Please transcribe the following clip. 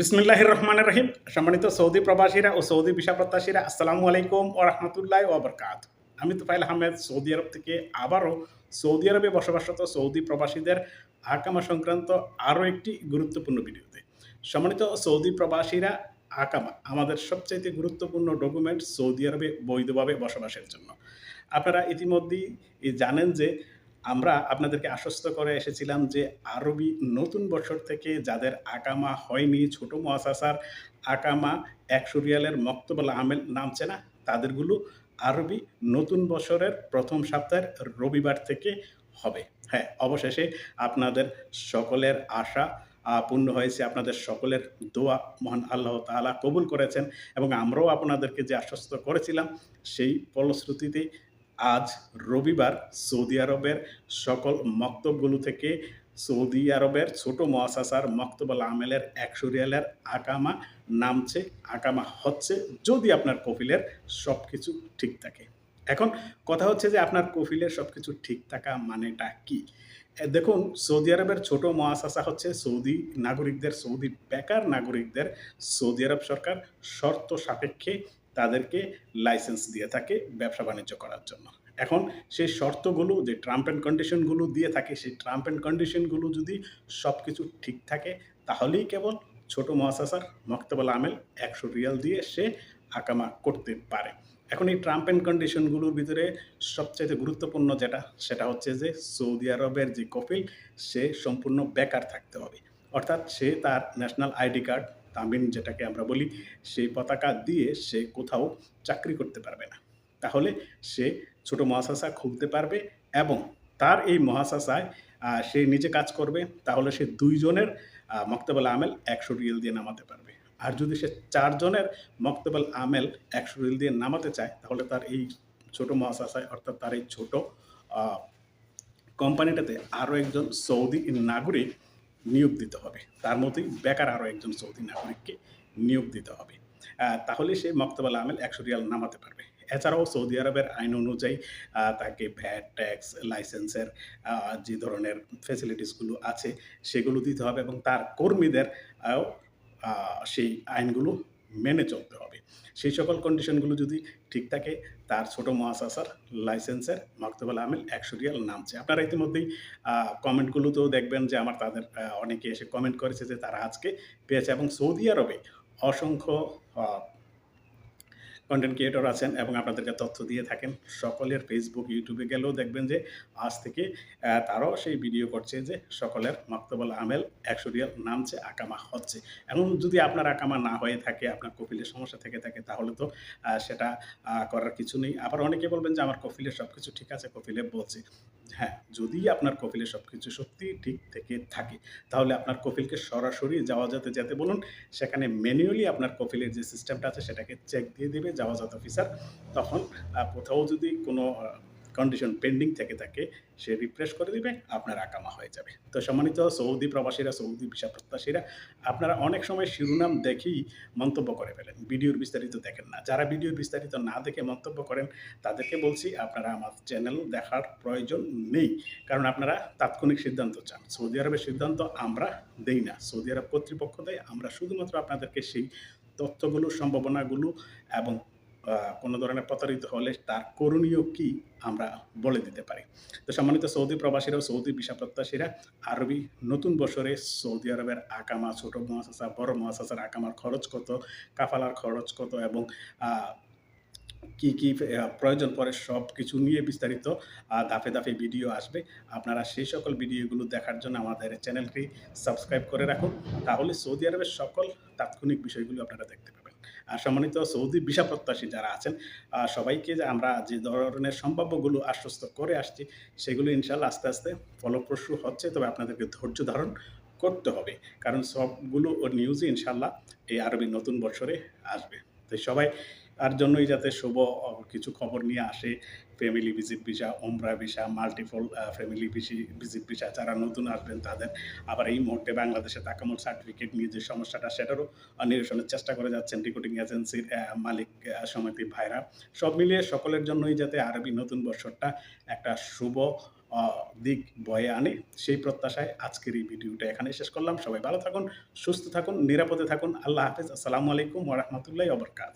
বিসমিল্লাহির রহমানের রহিম সম্মানিত সৌদি প্রবাসীরা ও সৌদি ভিসা প্রত্যাশীরা, আসসালামু আলাইকুম ও রহমতুল্লাহ ওবরকাত আমি তুফাইল আহমেদ, সৌদি আরব থেকে আবারও সৌদি আরবে বসবাসরত সৌদি প্রবাসীদের আকামা সংক্রান্ত আরও একটি গুরুত্বপূর্ণ ভিডিওতে। সম্মানিত সৌদি প্রবাসীরা, আকামা আমাদের সবচাইতে গুরুত্বপূর্ণ ডকুমেন্ট সৌদি আরবে বৈধভাবে বসবাসের জন্য। আপনারা ইতিমধ্যেই জানেন যে আমরা আপনাদেরকে আশ্বস্ত করে এসেছিলাম যে আরবি নতুন বছর থেকে যাদের আকামা হয়নি, ছোট মহাসাসার আকামা একশো রিয়ালের মক্তবল আমেল নামছে না, তাদেরগুলো আরবি নতুন বছরের প্রথম সপ্তাহের রবিবার থেকে হবে। হ্যাঁ অবশেষে আপনাদের সকলের আশা পূর্ণ হয়েছে, আপনাদের সকলের দোয়া মহান আল্লাহ তাআলা কবুল করেছেন এবং আমরাও আপনাদেরকে যে আশ্বস্ত করেছিলাম, সেই ফলশ্রুতিতে আজ রবিবার সৌদি আরবের সকল মক্তবগুলো থেকে সৌদি আরবের ছোট মহাসাসার মক্তবল আমেলের একশো রিয়ালের আকামা নামছে, আকামা হচ্ছে যদি আপনার কফিলের সব কিছু ঠিক থাকে। এখন কথা হচ্ছে যে আপনার কফিলের সব কিছু ঠিক থাকা মানেটা কি? দেখুন, সৌদি আরবের ছোট মহাসাসা হচ্ছে সৌদি নাগরিকদের, সৌদি বেকার নাগরিকদের সৌদি আরব সরকার শর্ত সাপেক্ষে তাদেরকে লাইসেন্স দিয়ে থাকে ব্যবসা বাণিজ্য করার জন্য। এখন সেই শর্তগুলো যে ট্রাম্প অ্যান্ড কন্ডিশনগুলো দিয়ে থাকে, সেই ট্রাম্প অ্যান্ড কন্ডিশনগুলো যদি সব কিছু ঠিক থাকে, তাহলেই কেবল ছোট মহাসাসার মক্তবল আমেল একশো রিয়াল দিয়ে সে আকামা করতে পারে। এখন এই ট্রাম্প অ্যান্ড কন্ডিশনগুলোর ভিতরে সবচাইতে গুরুত্বপূর্ণ যেটা, সেটা হচ্ছে যে সৌদি আরবের যে কপিল সে সম্পূর্ণ বেকার থাকতে হবে। অর্থাৎ সে তার ন্যাশনাল আইডি কার্ড তামিন যেটাকে আমরা বলি, সেই পতাকা দিয়ে সে কোথাও চাকরি করতে পারবে না। তাহলে সে ছোট মহাশাসা খুলতে পারবে এবং তার এই মহাশাসায় সে নিজে কাজ করবে, তাহলে সে দুইজনের মক্তবল আমেল একশো রিয়েল দিয়ে নামাতে পারবে। আর যদি সে চারজনের মক্তবল আমেল একশো রিয়েল দিয়ে নামাতে চায়, তাহলে তার এই ছোট মহাশাসায় অর্থাৎ তার এই ছোট কোম্পানিটাতে আরও একজন সৌদি নাগরিক নিয়োগ দিতে হবে। তার মতোই বেকার আরও একজন সৌদি নাগরিককে নিয়োগ দিতে হবে। তাহলে সে মক্তবাল আমেল একশো রিয়াল নামাতে পারবে। এছাড়াও সৌদি আরবের আইন অনুযায়ী তাকে ভ্যাট, ট্যাক্স, লাইসেন্সের যে ধরনের ফেসিলিটিসগুলো আছে, সেগুলো দিতে হবে এবং তার কর্মীদের সেই আইনগুলো মেনে চলতে হবে। সেই সকল কন্ডিশনগুলো যদি ঠিক থাকে, তার ছোট মহাসাসার লাইসেন্সের মাকতবুল আমেল একশো রিয়াল নামছে। আপনারা ইতিমধ্যেই কমেন্টগুলোতেও দেখবেন যে আমার তাদের অনেকে এসে কমেন্ট করেছে যে তারা আজকে পেয়েছে এবং সৌদি আরবে অসংখ্য কন্টেন্ট ক্রিয়েটর আছেন এবং আপনাদেরকে তথ্য দিয়ে থাকেন, সকলের ফেসবুক ইউটিউবে গেলেও দেখবেন যে আজ থেকে তারাও সেই ভিডিও করছে যে সকলের মাক্তবল আমেল একশো রিয়াল নামছে, আকামা হচ্ছে। এখন যদি আপনার আকামা না হয়ে থাকে, আপনার কপিলের সমস্যা থেকে থাকে, তাহলে তো সেটা করার কিছু নেই। আবার অনেকে বলবেন যে আমার কপিলের সব কিছু ঠিক আছে কপিলে বলছে। হ্যাঁ যদি আপনার কপিলের সব কিছু সত্যি ঠিক থেকে থাকে, তাহলে আপনার কপিলকে সরাসরি যাওয়া যাতে যেতে বলুন। সেখানে ম্যানুয়ালি আপনার কপিলের যে সিস্টেমটা আছে, সেটাকে চেক দিয়ে দেবে যাওয়া যাত অফিসার তখন কোথাও যদি কোনো কন্ডিশন পেন্ডিং থেকে থাকে, সে রিফ্রেশ করে দিবে, আপনার আকামা হয়ে যাবে। তো সম্মানিত সৌদি প্রবাসীরা, সৌদি ভিসা প্রত্যাশীরা আপনারা অনেক সময় শিরোনাম দেখেই মন্তব্য করে ফেলেন। ভিডিওর বিস্তারিত দেখেন না। যারা ভিডিওর বিস্তারিত না দেখে মন্তব্য করেন, তাদেরকে বলছি আপনারা আমার চ্যানেল দেখার প্রয়োজন নেই। কারণ আপনারা তাৎক্ষণিক সিদ্ধান্ত চান। সৌদি আরবের সিদ্ধান্ত আমরা দেই না। সৌদি আরব কর্তৃপক্ষ দেয়। আমরা শুধুমাত্র আপনাদেরকে সেই তথ্যগুলো, সম্ভাবনাগুলো এবং কোনো ধরনের প্রতারিত হলে তার করণীয় কি আমরা বলে দিতে পারি। তো সম্মানিত সৌদি প্রবাসীরা সৌদি ভিসা প্রত্যাশীরা আরবি নতুন বছরে সৌদি আরবের আকামা, ছোট মহাশাসা বড় মহাশাসার আকামার খরচ কত, কাফালার খরচ কত এবং কি কি প্রয়োজন পরে সব কিছু নিয়ে বিস্তারিত দাফে ধাপে ভিডিও আসবে। আপনারা সেই সকল ভিডিওগুলো দেখার জন্য আমাদের চ্যানেলটি সাবস্ক্রাইব করে রাখুন। তাহলে সৌদি আরবের সকল তাৎক্ষণিক বিষয়গুলো আপনারা দেখতে পাবেন। সম্মানিত সৌদি ভিসা প্রত্যাশী যারা আছেন সবাইকে আমরা যে ধরনের সম্ভাব্যগুলো আশ্বস্ত করে আসছি, সেগুলো ইনশাল্লাহ আস্তে আস্তে ফলপ্রসূ হচ্ছে। তবে আপনাদেরকে ধৈর্য ধারণ করতে হবে, কারণ সবগুলো নিউজই ইনশাল্লাহ এই আরবি নতুন বছরে আসবে। তাই সবাই তার জন্যই যাতে শুভ কিছু খবর নিয়ে আসে। ফ্যামিলি ভিজিট ভিসা ওমরা visa multiple family visit visa যারা নতুন আসবেন তাদের। আবার এই মুহূর্তে বাংলাদেশে তাকামুল সার্টিফিকেট নিয়ে যে সমস্যাটা সেটারও নিরসনের চেষ্টা করে যাচ্ছেন রিক্রুটিং এজেন্সির মালিক আহ, সমিতির ভাইরা। সব মিলিয়ে সকলের জন্যই যাতে আরবি নতুন বছরটা একটা শুভ দিক বয়ে আনে সেই প্রত্যাশায় আজকের এই ভিডিওটা এখানে শেষ করলাম। সবাই ভালো থাকুন সুস্থ থাকুন নিরাপদে থাকুন। আল্লাহ হাফেজ। আসসালামু আলাইকুম ওরহমতুল্লাহ ওবরকাত